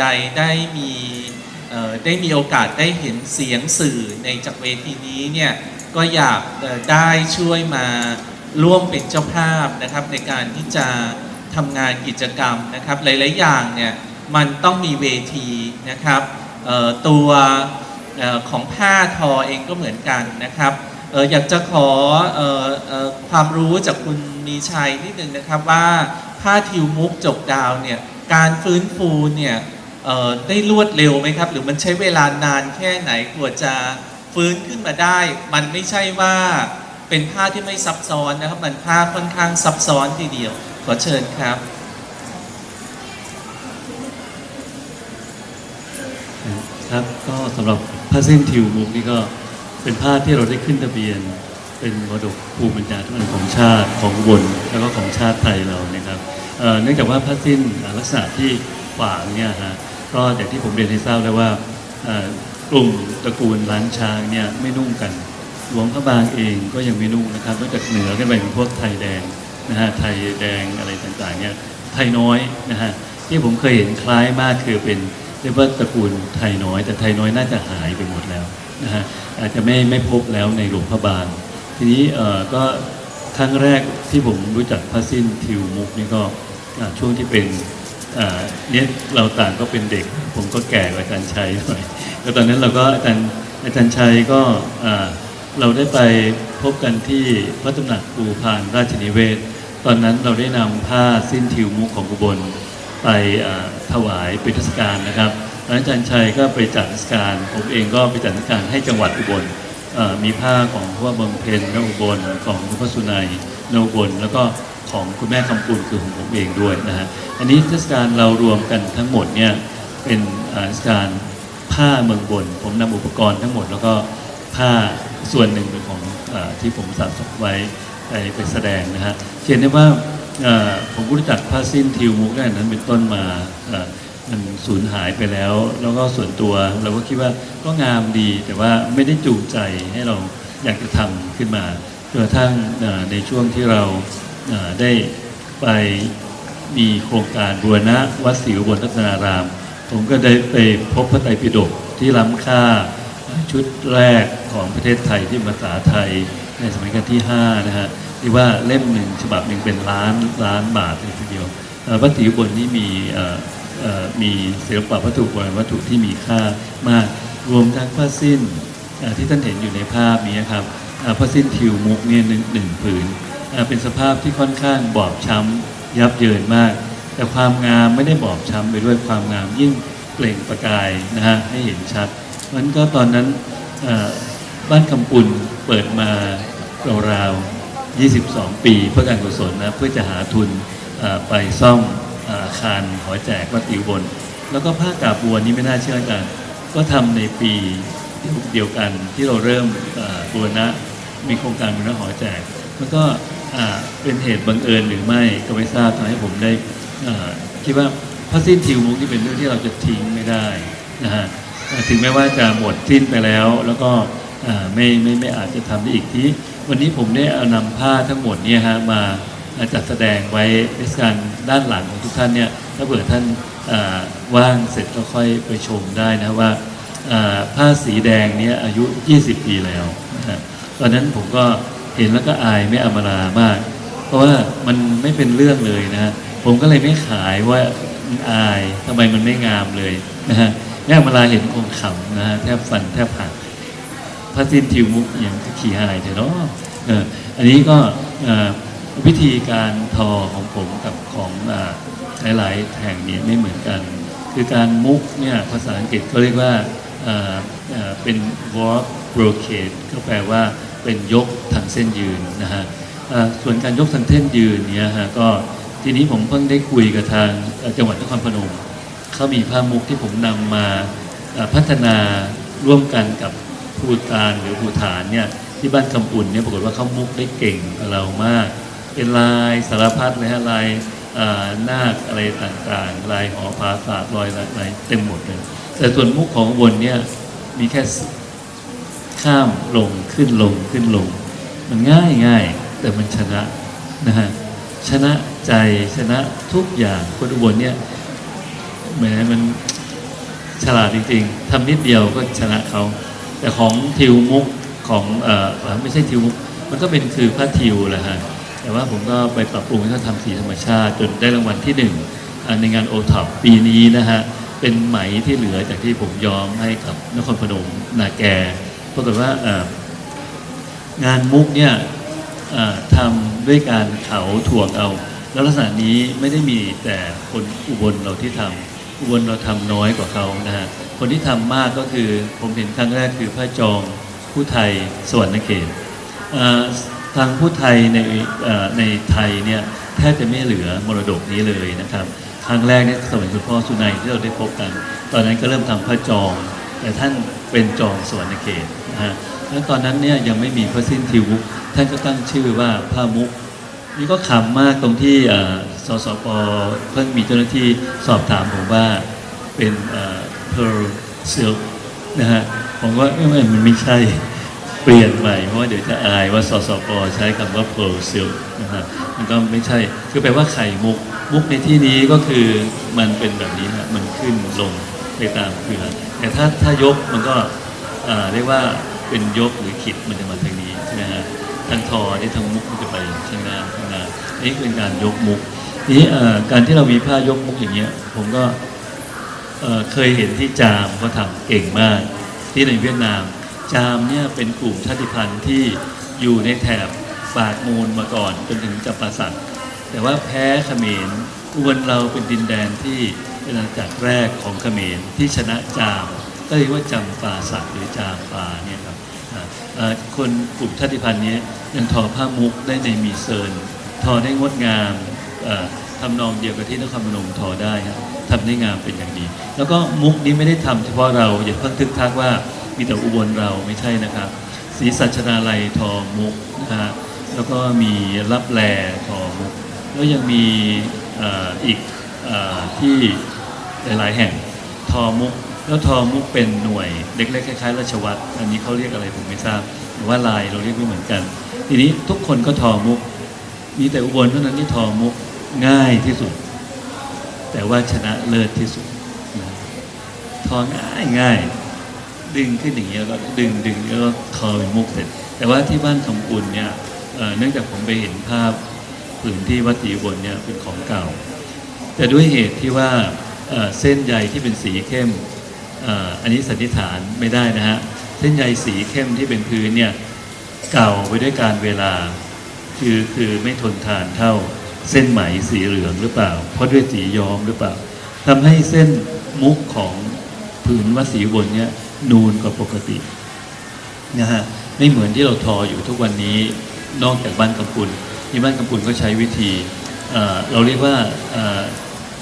ใดได้มีได้มีโอกาสได้เห็นเสียงสื่อในจากเวทีนี้เนี่ยก็อยากได้ช่วยมาร่วมเป็นเจ้าภาพนะครับในการที่จะทำงานกิจกรรมนะครับหลายๆอย่างเนี่ยมันต้องมีเวทีนะครับตัวของผ้าทอเองก็เหมือนกันนะครับอออยากจะขอเอ่อออความรู้จากคุณมีชัยนิดนึงนะครับว่าผ้าทิวมุกจกดาวเนี่ยการฟื้นฟูเนี่ย เอ่อได้รวดเร็วไหมครับ หรือมันใช้เวลานานแค่ไหนกว่าจะฟื้นขึ้นมาได้ มันไม่ใช่ว่าเป็นผ้าที่ไม่ซับซ้อนนะครับ มันผ้าค่อนข้างซับซ้อนทีเดียว ขอเชิญครับ ครับก็สำหรับผ้าเส้นทิวมุกนี่ก็เป็นผ้าที่เราได้ขึ้นทะเบียน เป็นมรดกภูมิปัญญาทุกอันของชาติของอุบนแล้วก็ของชาติไทยเรานะครับเอ่อเนื่องจากว่าผ้าสิ้นลักษณะที่ขวางเนี่ยฮะ ก็อย่างที่ผมเรียนให้ทราบแล้วว่ากลุ่มตระกูลล้านช้างเนี่ยไม่นุ่งกัน หลวงพระบางเองก็ยังไม่นุ่งนะครับนอกจากเหนือขึ้นไปเป็นพวกไทยแดงนะฮะไทยแดงอะไรต่างๆเนี่ยไทยน้อยนะฮะที่ผมเคยเห็นคล้ายมากคือเป็นเรียกว่าตระกูลไทยน้อย แต่ไทยน้อยน่าจะหายไปหมดแล้วนะฮะอาจจะไม่ไม่พบแล้วในหลวงพระบาง ทีนี้เอ่อก็ครั้งแรกที่ผมรู้จักพระสิ้นทิวมุกนี่ก็ช่วงที่เป็น เนี่ยเราต่างก็เป็นเด็ก ผมก็แก่กว่าอาจารย์ชัยหน่อยแล้วตอนนั้นเราก็อาจารย์อาจารย์ชัยก็เราได้ไปพบกันที่พระตำหนักปูพานราชนิเวศ ตอนนั้นเราได้นำผ้าสิ้นทิวมุกของอุบลไปถวายเป็นเทศกาลนะครับแล้วอาจารย์ชัยก็ไปจัดเทศกาลผมเองก็ไปจัดเทศกาลให้จังหวัดอุบลมีผ้าของพวกเมืองเพนนอุบลของพระสุนัยนอุบลแล้วก็ ของคุณแม่คำปุณคือของผมเองด้วยนะฮะอันนี้เทศกาลเรารวมกันทั้งหมดเนี่ยเป็นอ่าเทศกาลผ้าเมืองบน ผมนำอุปกรณ์ทั้งหมด แล้วก็ผ้าส่วนหนึ่งเป็นของอที่ผมสะสมไว้ไปไปแสดงนะฮะเห็นได้ว่าผมรู้จักผ้าสิ้นทิวมุกได้นั้นเป็นต้นมามันสูญหายไปแล้ว แล้วก็ส่วนตัวเราก็คิดว่าก็งามดี แต่ว่าไม่ได้จูงใจให้เราอยากจะทำขึ้นมาจนกระทั่งในช่วงที่เรา ได้ไปมีโครงการบูรณะวัดศรีอุบลรัตนาราม ผมก็ได้ไปพบพระไตรปิฎกที่ล้ำค่าชุดแรกของประเทศไทยที่ภาษาไทยในสมัยรัชกาลที่5นะฮะที่ว่าเล่มหนึ่งฉบับหนึ่งเป็นล้านล้านบาทเลยทีเดียววัดศรีอุบลนี่มีเอ่อเอ่อมีศิลปะวัตถุโบราณวัตถุที่มีค่ามากรวมทั้งผ้าสิ้นที่ท่านเห็นอยู่ในภาพนี้ครับผ้าสิ้นทิวมุกเนี่ยหนึ่งหนึ่งผืน เป็นสภาพที่ค่อนข้างบอบช้ำยับเยินมาก แต่ความงามไม่ได้บอบช้ำไปด้วยความงามยิ่งเปล่งประกายนะฮะให้เห็นชัดมันก็ตอนนั้นบ้านคำปุ่นเปิดมาราวๆ22 ปีเพื่อการกุศลนะเพื่อจะหาทุนไปซ่อมอาคารหอแจกวัดติวบน แล้วก็ผ้ากาบัวนี้ไม่น่าเชื่อกัน ก็ทำในปีเดียวกันที่เราเริ่มบูรณะมีโครงการบูรณะหอแจก แล้วก็ เป็นเหตุบังเอิญหรือไม่ก็ไม่ทราบทำให้ผมได้คิดว่าผ้าสิ้นทิวมุกนี่เป็นเรื่องที่เราจะทิ้งไม่ได้นะฮะถึงแม้ว่าจะหมดสิ้นไปแล้ว แล้วก็อ่ไม่ไม่ไม่อาจจะทำได้อีกที่ วันนี้ผมได้เอานำผ้าทั้งหมดเนี่ยฮะมาจัดแสดงไว้ในการด้านหลังของทุกท่านเนี่ยถ้าเผื่อท่านว่างเสร็จก็ค่อยไปชมได้นะว่าอ่าผ้าสีแดงเนี่ยอายุ 20 ปีแล้วนะตอนนั้นผมก็ เห็นแล้วก็อายไม่อมรามาก เพราะว่ามันไม่เป็นเรื่องเลยนะฮะผมก็เลยไม่ขายว่าอายทำไมมันไม่งามเลยนะฮะแม่อมราเห็นคงขำนะฮะแทบฟันแทบหักพระสินทิวมุกอย่างขี่หายเถอะเนาะเอออันนี้ก็วิธีการทอของผมกับของอหลายๆแห่งนี่ยไม่เหมือนกัน คือการมุกเนี่ยภาษาอังกฤษเขาเรียกว่าเป็น walk brocade ก็แปลว่า เป็นยกทางเส้นยืนนะฮะส่วนการยกทางเส้นยืนเนี่ยฮะก็ทีนี้ผมเพิ่งได้คุยกับทางจังหวัดนครพนมเขามีผ้ามุกที่ผมนำมาพัฒนาร่วมกันกับภูตานหรือภูฐานเนี่ยที่บ้านคำปุ่นเนี่ยปรากฏว่าเขามุกได้เก่งเรามากเป็นลายสารพัดเลยฮะลายนาคอะไรต่างๆ ลายหอผาศาสตร์ลอยอะไรเต็มหมดเลยแต่ส่วนมุกของบนเนี่ยมีแค่ ข้ามลงขึ้นลงขึ้นลง มันง่ายง่ายแต่มันชนะนะฮะชนะใจชนะทุกอย่างคนอุบลเนี่ยแหมมันฉลาดจริงๆทำนิดเดียวก็ชนะเขาแต่ของทิวมุกของเอ่อไม่ใช่ทิวมุกมันก็เป็นคือผ้าทิวแหละฮะแต่ว่าผมก็ไปปรับปรุงให้เขาทำสีธรรมชาติจนได้รางวัลที่หนึ่งในงานโอท็อปปีนี้นะฮะเป็นไหมที่เหลือจากที่ผมยอมให้กับนครพนมนาแก ปรากฏว่างานมุกเนี่ยทำด้วยการเขาถ่วงเอา แล้วลักษณะนี้ไม่ได้มีแต่คนอุบลเราที่ทำอุบลเราทำน้อยกว่าเขานะฮะคนที่ทำมากก็คือผมเห็นครั้งแรกคือพระจอมผู้ไทยสวรรณเขตทางผู้ไทยในในไทยเนี่ยแทบจะไม่เหลือมรดกนี้เลยนะครับ ครั้งแรกเนี่ยสมัยคุณพ่อสุนัยที่เราได้พบกัน ตอนนั้นก็เริ่มทำพระจอง แต่ท่านเป็นจองสวรรณเขต นะฮะแล้วตอนนั้นเนี่ยยังไม่มีพระสิ้นทิวท่านก็ตั้งชื่อว่าพระมุกนี่ก็ขำมากตรงที่สสปเพิ่งมีเจ้าหน้าที่สอบถามผมว่าเป็นเอ่อ pearl silk นะฮะผมว่าเอ้ยมันไม่ใช่เปลี่ยนใหม่เพราะว่าเดี๋ยวจะอายว่าสสปใช้คำว่า pearl silk นะฮะมันก็ไม่ใช่คือแปลว่าไข่มุกมุกในที่นี้ก็คือมันเป็นแบบนี้ฮะมันขึ้นลงไปตามเครือแต่ถ้าถ้ายกมันก็เรียกว่า เป็นยกหรือขิดมันจะมาทางนี้ใช่ไหมฮะทางทอที่ทางมุกมันจะไปข้างหน้าข้างหน้านี่เป็นการยกมุกนี่การที่เรามีผ้ายกมุกอย่างเงี้ยผมก็เเคยเห็นที่จามเขาทำเก่งมาก ที่ในเวียดนาม จามเนี่ยเป็นกลุ่มชาติพันธุ์ที่อยู่ในแถบปากมูลมาก่อนจนถึงจับปาสักแต่ว่าแพ้เขมรอุบลเราเป็นดินแดนที่เป็นอาณาจักรแรกของเขมรที่ชนะจาม ก็เรียกว่าจำปาสักหรือจามปาเนี่ยครับ คนกลุ่มชาติพันธุ์นี้ยังทอผ้ามุกได้ในมีเซินทอได้งดงามทำนองเดียวกับที่นครพนมทอได้ครับทำได้งามเป็นอย่างดี แล้วก็มุกนี้ไม่ได้ทำเฉพาะเราอย่าเพิ่งทึกทักว่ามีแต่อุบลเราไม่ใช่นะครับศรีสัชนาลัยทอมุกนะฮะแล้วก็มีรับแลทอมุก แล้วยังมีอ,อีกอที่หลายๆแห่งทอมุก แล้วทอมุกเป็นหน่วยเล็กๆคล้ายๆราชวัตรอันนี้เขาเรียกอะไรผมไม่ทราบหรือว่าลายเราเรียกไม่เหมือนกัน ทีนี้ทุกคนก็ทอมุก มีแต่อุบลเท่านั้นที่ทอมุกง่ายที่สุด แต่ว่าชนะเลิศที่สุดนะทอง่ายง่ายดึงขึ้นอย่างเงี้ยก็ดึงดึงแล้วก็ทอเป็นมุกเสร็จ แต่ว่าที่บ้านคำอุ่นเนี่ยเนื่องจากผมไปเห็นภาพผืนที่วัดศรีอุบลเนี่ยเป็นของเก่า แต่ด้วยเหตุที่ว่าเส้นใยที่เป็นสีเข้ม อันนี้สันนิษฐานไม่ได้นะฮะเส้นใยสีเข้มที่เป็นพื้นเนี่ยเก่าไปด้วยการเวลา คือคือไม่ทนทานเท่าเส้นไหมสีเหลืองหรือเปล่า เพราะด้วยสีย้อมหรือเปล่าทำให้เส้นมุกของผืนวัสดุบลเนี่ยนูนกว่าปกตินะฮะไม่เหมือนที่เราทออยู่ทุกวันนี้นอกจากบ้านกำปุลที่บ้านกำปุลก็ใช้วิธี เราเรียกว่า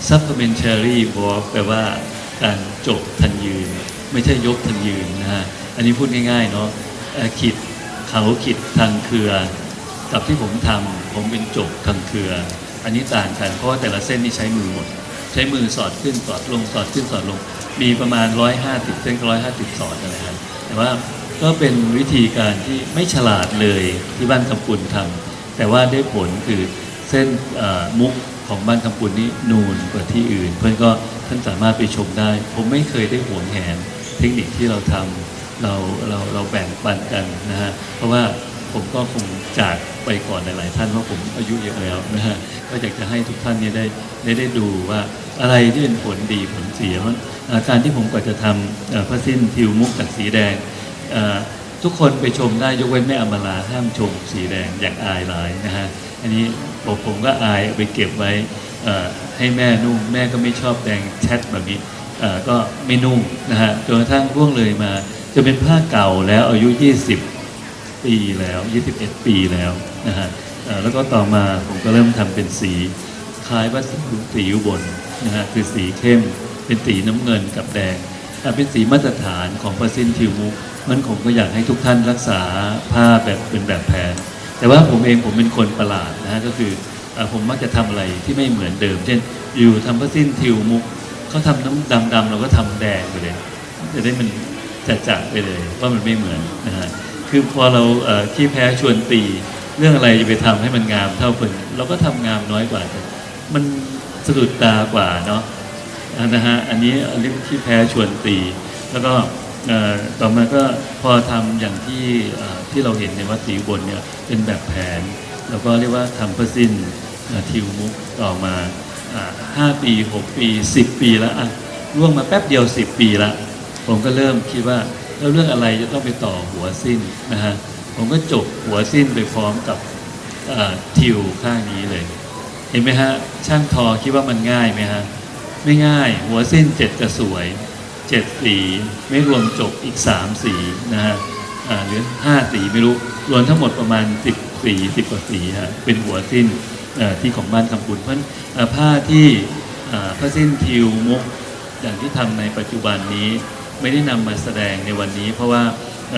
supplementary walk แปลว่า การจบทันยืน ไม่ใช่ยกทันยืนนะฮะอันนี้พูดง่ายๆเนาะขีดเขาขีดทางเครือ กับที่ผมทำผมเป็นจบทางเครือ อันนี้ต่างกันเพราะว่าแต่ละเส้นนี่ใช้มือหมด ใช้มือสอดขึ้นสอดลงสอดขึ้นสอดลง มีประมาณ 150เส้น150 สอดอะไรครับแต่ว่าก็เป็นวิธีการที่ไม่ฉลาดเลยที่บ้านคำปุนทำแต่ว่าได้ผลคือเส้นมุกของบ้านคำปุนนี่นูนกว่าที่อื่น เพื่อนก็ ท่านสามารถไปชมได้ ผมไม่เคยได้หวงแหนเทคนิคที่เราทำเราเราเราแบ่งปันกันนะฮะเพราะว่าผมก็คงจากไปก่อนหลายๆท่านเพราะผมอายุเยอะแล้วนะฮะก็อยากจะให้ทุกท่านเนี่ยได้ได้ได้ดูว่าอะไรที่เป็นผลดีผลเสียมันอ่าการที่ผมกว่าจะทำเอ่อผ้าสิ้นทิวมุกจากสีแดงทุกคนไปชมได้ยกเว้นแม่อมราห้ามชมสีแดงอย่างอายหลายนะฮะอันนี้ผมผมก็อายไปเก็บไว้ให้แม่นุ่ง แม่ก็ไม่ชอบแดงแชทแบบนี้ก็ไม่นุ่งนะฮะจนกระทั่งร่วงเลยมา จะเป็นผ้าเก่าแล้วอายุ 20 ปีแล้ว 21 ปีแล้วนะฮะแล้วก็ต่อมาผมก็เริ่มทำเป็นสีคล้ายวัสดุสีอุบลนะฮะคือสีเข้มเป็นสีน้ำเงินกับแดงเป็นสีมาตรฐานของปาซินทิวมุกมันผมก็อยากให้ทุกท่านรักษาผ้าแบบเป็นแบบแผน แต่ว่าผมเองผมเป็นคนประหลาดนะฮะก็คือ ผมมักจะทำอะไรที่ไม่เหมือนเดิม เช่น อยู่ทำผ้าสิ้นทิวมุกเขาทำน้ำดำๆเราก็ทำแดงไปเลยจะได้มันจัดๆไปเลยว่ามันไม่เหมือนนะฮะคือพอเราขี้แพ้ชวนตี เรื่องอะไรจะไปทำให้มันงามเท่าคนเราก็ทำงามน้อยกว่า มันสะดุดตากว่าเนาะนะฮะอันนี้เรียกที่แพ้ชวนตี แล้วก็ต่อมาก็พอทำอย่างที่ที่เราเห็นในวัดศรีบลเนี่ยเป็นแบบแผน แล้วก็เรียกว่าทำเพื่อสิ้นทิวมุกต่อมาห้าปีหกปีสิบปีแล้วอะล่วงมาแป๊บเดียวสิบปีละผมก็เริ่มคิดว่าแล้วเรื่องอะไรจะต้องไปต่อหัวสิ้นนะฮะผมก็จบหัวสิ้นไปพร้อมกับทิวข้างนี้เลย เห็นไหมฮะ ช่างทอคิดว่ามันง่ายไหมฮะ ไม่ง่ายหัวเส้นเจ็ดกระสวยเจ็ดสีไม่รวมจบอีกสามสีนะฮะอ่าหรือห้าสีไม่รู้รวมทั้งหมดประมาณสิบ สีสิบกว่าสีฮะเป็นหัวสิ้นที่ของบ้านคำปุนเพราะผ้าที่ผ้าสิ้นทิวมุกอย่างที่ทำในปัจจุบันนี้ไม่ได้นำมาแสดงในวันนี้ เพราะว่า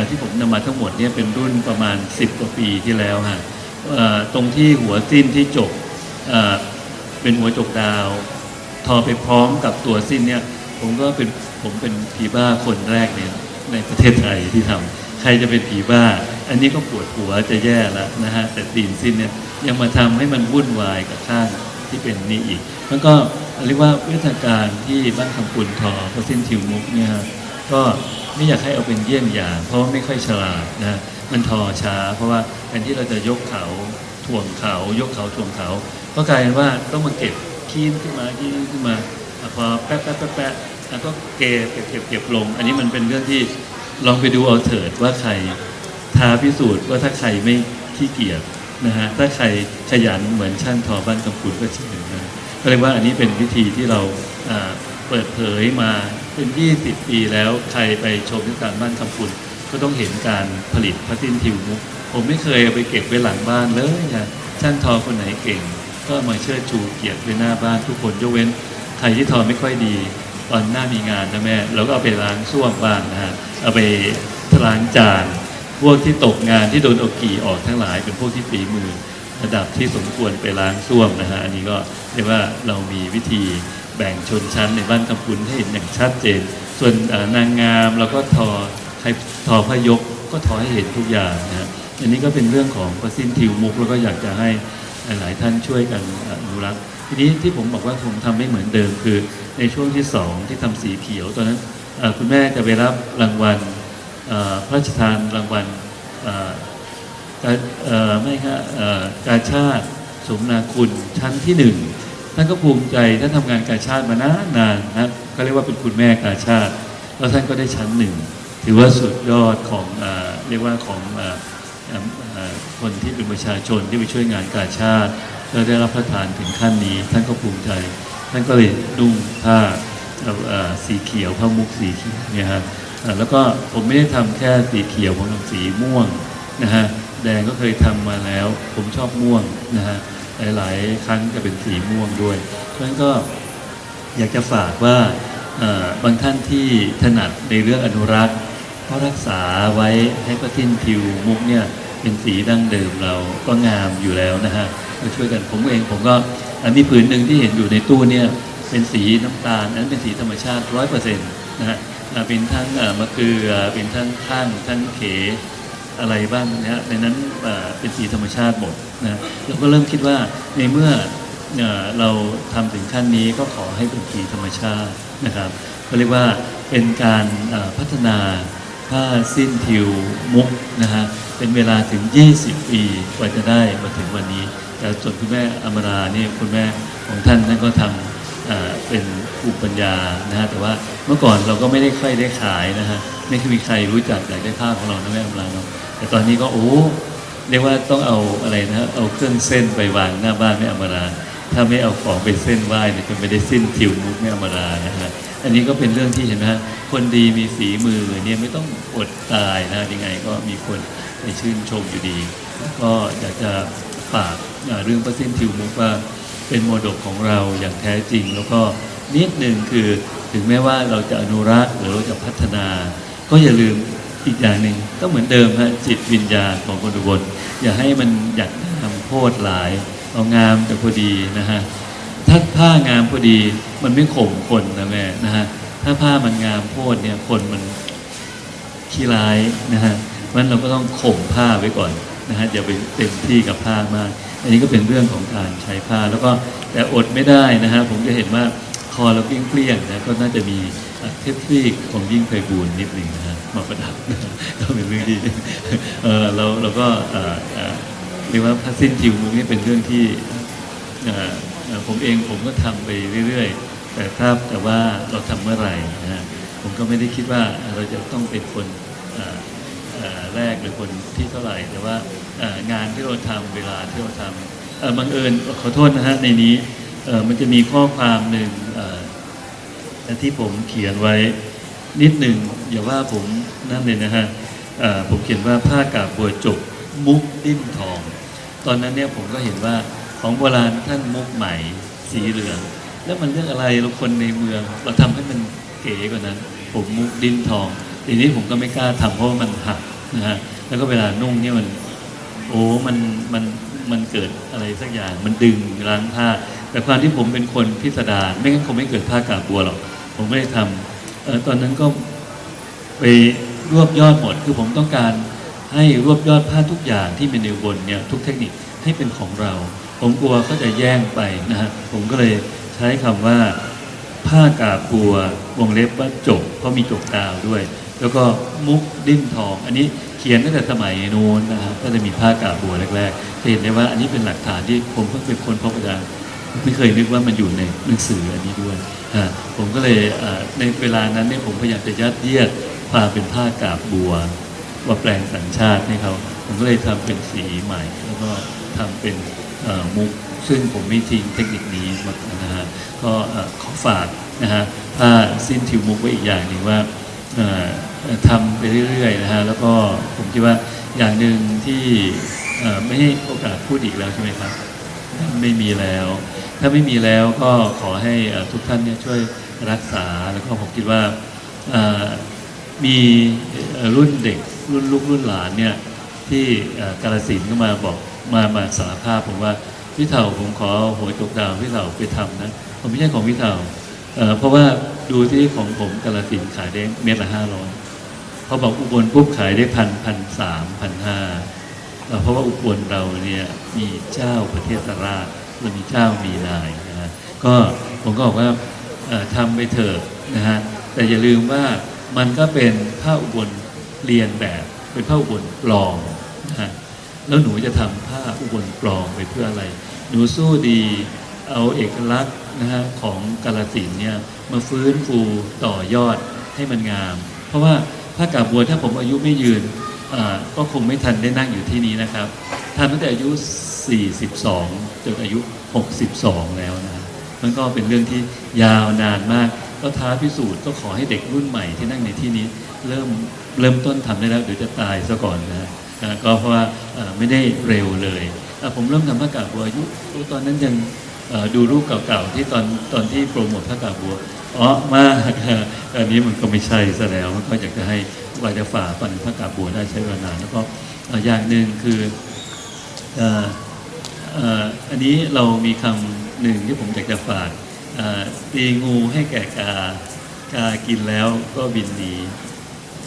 ที่ผมนำมาทั้งหมดเนี่ยเป็นรุ่นประมาณ 10 กว่าปีที่แล้วฮะตรงที่หัวสิ้นที่จบเป็นหัวจกดาว ทอไปพร้อมกับตัวสิ้นเนี่ยผมก็เป็นผมเป็นผีบ้าคนแรกเนี่ยในประเทศไทยที่ทำ ใครจะเป็นผีบ้า อันนี้ก็ปวดหัวจะแย่แล้วนะฮะแต่ตีนสิ้นเนี่ยยังมาทำให้มันวุ่นวายกับข้างที่เป็นนี่อีกแล้วก็เรียกว่าวิทยาการที่บ้านคำปุนทอพระสิ้นทิวมุกเนี่ยก็ไม่อยากให้เอาเป็นเยี่ยงอย่าง เพราะว่าไม่ค่อยฉลาดนะมันทอช้า เพราะว่าแทนที่เราจะยกเขาถ่วงเขา ยกเขาถ่วงเขาก็กลายเป็นว่าต้องมาเก็บคีนขึ้นมาคีนขึ้นมาพอแป๊ะแป๊ะแป๊ะแป๊ะแล้วก็เก็บเก็บเก็บเก็บลง อันนี้มันเป็นเรื่องที่ ลองไปดูเอาเถิดว่าใครท้าพิสูจน์ว่าถ้าใครไม่ขี้เกียจนะฮะถ้าใครขยันเหมือนช่างทอบ้านกำปุนก็เช่นกันก็เรียกว่าอันนี้เป็นวิธีที่เราเปิดเผยมาเป็น 20 ปีแล้วใครไปชมที่การบ้านคำปุนก็ต้องเห็นการผลิตพระสิ้นทิวมุก ผมไม่เคยเอาไปเก็บไว้หลังบ้านเลยนะช่างทอคนไหนเก่ง ก็มาเชิดชูเกียรติไว้หน้าบ้านทุกคนยกเว้นใครที่ทอไม่ค่อยดีตอนหน้ามีงานนะแม่เราก็เอาไปล้างส้วมบ้างนะฮะ เอาไปล้างจานพวกที่ตกงานที่โดนเอกี่ออกทั้งหลาย เป็นพวกที่ฝีมือ ระดับที่สมควรไปล้างส้วมนะฮะอันนี้ก็เรียกว่าเรามีวิธีแบ่งชนชั้นในบ้านคำพุนให้เห็นอย่างชัดเจน ส่วนนางงามเราก็ทอใครทอพยกก็ทอให้เห็นทุกอย่างนะฮะอันนี้ก็เป็นเรื่องของประสินทิวมุกแล้วก็อยากจะให้หลายท่านช่วยกันอนุรักษ์ทีนี้ที่ผมบอกว่าผมทำไม่เหมือนเดิมคือ ในช่วงที่สองที่ทำสีเขียวตอนนั้น คุณแม่จะไปรับรางวัลพระราชทานรางวัลการเอ่อไม่ครับกาชาติสมนาคุณชั้นที่หนึ่งท่านก็ภูมิใจท่านทำงานกาชาติมานานนานนะเขาเรียกว่าเป็นคุณแม่กาชาติ แล้วท่านก็ได้ชั้นหนึ่งถือว่าสุดยอดของเอ่อเรียกว่าของออคนที่เป็นประชาชนที่ไปช่วยงานกาชาติแล้วได้รับพระทานถึงขั้นนี้ ท่านก็ภูมิใจ ท่านก็เลยนุ่งผ้า สีเขียวผ้ามุกสีเขียวเนี่ยฮะเอ่อแล้วก็ผมไม่ได้ทำแค่สีเขียวผมทำสีม่วงนะฮะแดงก็เคยทำมาแล้ว ผมชอบม่วงนะฮะหลาย ๆ ครั้งจะเป็นสีม่วงด้วยเพราะฉะนั้นก็อยากจะฝากว่าบางท่านที่ถนัดในเรื่องอนุรักษ์ก็รักษาไว้ให้พระทิ้นทิวมุกเนี่ยเป็นสีดั้งเดิมเราก็งามอยู่แล้วนะฮะก็ช่วยกันผมเองผมก็มีผืนหนึ่งที่เห็นอยู่ในตู้เนี่ย เป็นสีน้ำตาลนั้นเป็นสีธรรมชาติร้อยเปอร์เซ็นต์นะฮะเป็นทั้งมะเกลือเป็นทั้งข้างทั้งเขอะไรบ้างนะฮะในนั้นเป็นสีธรรมชาติหมดนะเราก็เริ่มคิดว่าในเมื่อเราทำถึงขั้นนี้ก็ขอให้เป็นสีธรรมชาตินะครับก็เรียกว่าเป็นการพัฒนาผ้าสิ้นทิวมุกนะฮะเป็นเวลาถึง 20 ปีกว่าจะได้มาถึงวันนี้ แต่ส่วนคุณแม่อมราเนี่ยคุณแม่ของท่านท่านก็ทำ เป็นภูมิปัญญานะฮะแต่ว่าเมื่อก่อนเราก็ไม่ได้ค่อยได้ขายนะฮะไม่เคยมีใครรู้จักอยากได้ผ้าของเรานะแม่กำลังเนาะแต่ตอนนี้ก็โอ้เรียกว่าต้องเอาอะไรนะฮะเอาเครื่องเส้นไปวางหน้าบ้านแม่อมราถ้าไม่เอาของไปเส้นไหว้เนี่ยจะไม่ได้สิ้นทิวมุกแม่อมรานะฮะอันนี้ก็เป็นเรื่องที่เห็นไหมฮะคนดีมีฝีมือเนี่ยไม่ต้องอดตายนะยังไงก็มีคนไปชื่นชมอยู่ดี ก็อยากจะฝากเรื่องพระสิ้นทิวมุกว่า เป็นมรดกของเราอย่างแท้จริง แล้วก็นิดหนึ่งคือถึงแม้ว่าเราจะอนุรักษ์หรือเราจะพัฒนา ก็อย่าลืมอีกอย่างหนึ่งก็เหมือนเดิมฮะจิตวิญญาณของคนอุบลอย่าให้มันอยากทำโพดหลาย เอางามแต่พอดีนะฮะถ้าผ้างามพอดีมันไม่ข่มคนนะแม่นะฮะถ้าผ้ามันงามโพดเนี่ยคนมันขี้ร้ายนะฮะเพราะฉะนั้นเราก็ต้องข่มผ้าไว้ก่อนนะฮะอย่าไปเต็มที่กับผ้ามาก อันนี้ก็เป็นเรื่องของการใช้ผ้า แล้วก็แต่อดไม่ได้นะฮะผมจะเห็นว่าขอเราเปรี้ยงๆนะก็น่าจะมีเทปที่ของยิ่งไพบูลนิดหนึ่งนะฮะมาประดับก็เป็นเรื่องที่เออเราเราก็เออเออเรียกว่าพัสซินทิวมุกนี่เป็นเรื่องที่เออผมเองผมก็ทำไปเรื่อยๆ แต่ถ้าแต่ว่าเราทำเมื่อไหร่นะฮะผมก็ไม่ได้คิดว่าเราจะต้องเป็นคน แรกหรือคนที่เท่าไหร่ แต่ว่างานที่เราทำเวลาที่เราทำเออบังเอิญขอโทษนะฮะในนี้มันจะมีข้อความหนึ่งที่ผมเขียนไว้นิดหนึ่งอย่าว่าผมนั่นเลยนะฮะผมเขียนว่าผ้ากาบบัวจบมุกดิ้นทอง ตอนนั้นเนี่ยผมก็เห็นว่าของโบราณท่านมุกใหม่สีเหลือง แล้วมันเรื่องอะไรเราคนในเมือง เราทำให้มันเก๋กว่านั้น ผมมุกดิ้นทอง ทีนี้ผมก็ไม่กล้าทำเพราะว่ามันหักนะฮะแล้วก็เวลานุ่งเนี่ยมัน โอ้มันมันมันเกิดอะไรสักอย่าง มันดึงล้างผ้า แต่ความที่ผมเป็นคนพิสดารไม่งั้นคงไม่เกิดผ้ากาบบัวหรอกผมไม่ได้ทำเออตอนนั้นก็ไปรวบยอดหมด คือผมต้องการให้รวบยอดผ้าทุกอย่างที่เป็นในบนเนี่ยทุกเทคนิคให้เป็นของเรา ผมกลัวเขาจะแย่งไปนะฮะผมก็เลยใช้คำว่าผ้ากาบบัววงเล็บว่าจบเพราะมีจบดาวด้วย แล้วก็มุกดิ้นทอง อันนี้เขียนตั้งแต่สมัยนู้นนะครับก็จะมีผ้ากาบบัวแรกๆจะเห็นได้ว่าอันนี้เป็นหลักฐานที่ผมเพิ่งเป็นคนพบอาจารย์ไม่เคยนึกว่ามันอยู่ในหนังสืออันนี้ด้วยผมก็เลยในเวลานั้นเนี่ยผมพยายามจะยัดเยียดความเป็นผ้ากาบบัว ว่าแปลงสัญชาติให้เขาผมก็เลยทำเป็นสีใหม่ แล้วก็ทำเป็นมุกซึ่งผมไม่ทิ้งเทคนิคนี้มานะฮะก็ขอฝากนะฮะถ้าสิ้นทิวมุกไว้อีกอย่างหนึ่งว่า ทำไปเรื่อยๆนะฮะแล้วก็ผมคิดว่าอย่างหนึ่งที่ไม่ให้โอกาสพูดอีกแล้วใช่ไหมครับ ไม่มีแล้ว ถ้าไม่มีแล้วก็ขอให้ทุกท่านเนี่ยช่วยรักษาแล้วก็ผมคิดว่ามีรุ่นเด็กรุ่นลูกรุ่นหลานเนี่ยที่กาลสินก็มาบอกมามาสารภาพผมว่าพี่เถ่าผมขอหัวจกดาวพี่เถ่าไปทำนะผมไม่ใช่ของพี่เถ่าเพราะว่าดูที่ของผมกาลสินธุ์ขายได้เม็ดละห้าร้อย พอบอกอุบลปุ๊บขายได้พันพันสามพันห้าเอ่อเพราะว่าอุบลเราเนี่ยมีเจ้าประเทศราชและมีเจ้ามีนายนะฮะก็ผมก็บอกว่าเอ่อทำไปเถอะนะฮะแต่อย่าลืมว่ามันก็เป็นผ้าอุบลเรียนแบบเป็นผ้าอุบลปลอมนะฮะแล้วหนูจะทำผ้าอุบลปลอมไปเพื่ออะไร หนูสู้ดีเอาเอกลักษณ์นะฮะของกาลสินเนี่ยมาฟื้นฟูต่อยอดให้มันงาม เพราะว่า ผ้ากาบบัวถ้าผมอายุไม่ยืนก็คงไม่ทันได้นั่งอยู่ที่นี้นะครับทำตั้งแต่อายุ 42 จนอายุ 62 แล้วนะมันก็เป็นเรื่องที่ยาวนานมาก ก็ท้าพิสูจน์ก็ขอให้เด็กรุ่นใหม่ที่นั่งในที่นี้ เริ่มเริ่มต้นทำได้แล้วเดี๋ยวจะตายซะก่อนนะก็เพราะว่าไม่ได้เร็วเลยผมเริ่มทำผ้ากาบัวอายุตอนนั้นยังดูรูปเก่าๆที่ตอนตอนที่โปรโมทผ้ากาบัว อ๋อมากอันนี้มันก็ไม่ใช่ซะแล้วมันก็อยากจะให้ว่าจะฝ่าฟันพระกาบบัวได้ใช้เวลานานแล้วก็อย่างหนึ่งคืออันนี้เรามีคำหนึ่งที่ผมอยากจะฝากตีงูให้แก่กากากินแล้วก็บินหนี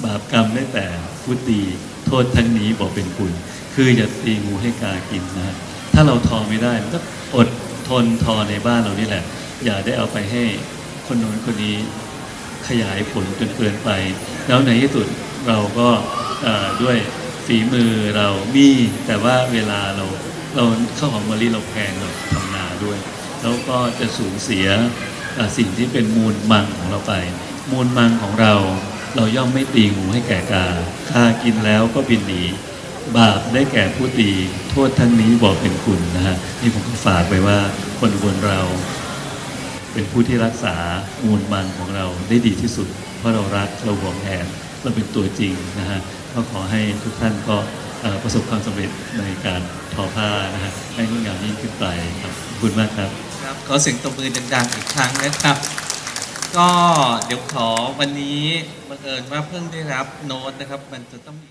บาปกรรมได้แต่พุทธีโทษทั้งนี้บอกเป็นคุณ คืออย่าตีงูให้กากินนะฮะถ้าเราทอไม่ได้มันก็อดทนทอในบ้านเรานี่แหละ อย่าได้เอาไปให้ คนโน้นคนนี้ขยายผลจนเกินไป แล้วในที่สุดเราก็ด้วยฝีมือเรามีแต่ว่าเวลาเราเราข้าวหอมมะลิเราแพงเราทำนาด้วย แล้วก็จะสูญเสียสิ่งที่เป็นมูลมังของเราไป มูลมังของเรา เราย่อมไม่ตีงูให้แก่กาคากินแล้วก็บินหนีบาปได้แก่ผู้ตี โทษทั้งนี้บอกเป็นคุณนะฮะนี่ผมก็ฝากไปว่าคนบนเรา เป็นผู้ที่รักษามูลมันของเราได้ดีที่สุด เพราะเรารักเราหวงแหนเราเป็นตัวจริงนะฮะก็ขอให้ทุกท่านก็ประสบความสำเร็จในการทอผ้านะฮะให้งดงามยิ่งขึ้นไปครับขอบคุณมากครับครับขอเสียงตบมือดังๆอีกครั้งนะครับ ก็เดี๋ยวขอวันนี้บังเอิญว่าเพิ่งได้รับโน้ตนะครับ มันจะต้องมี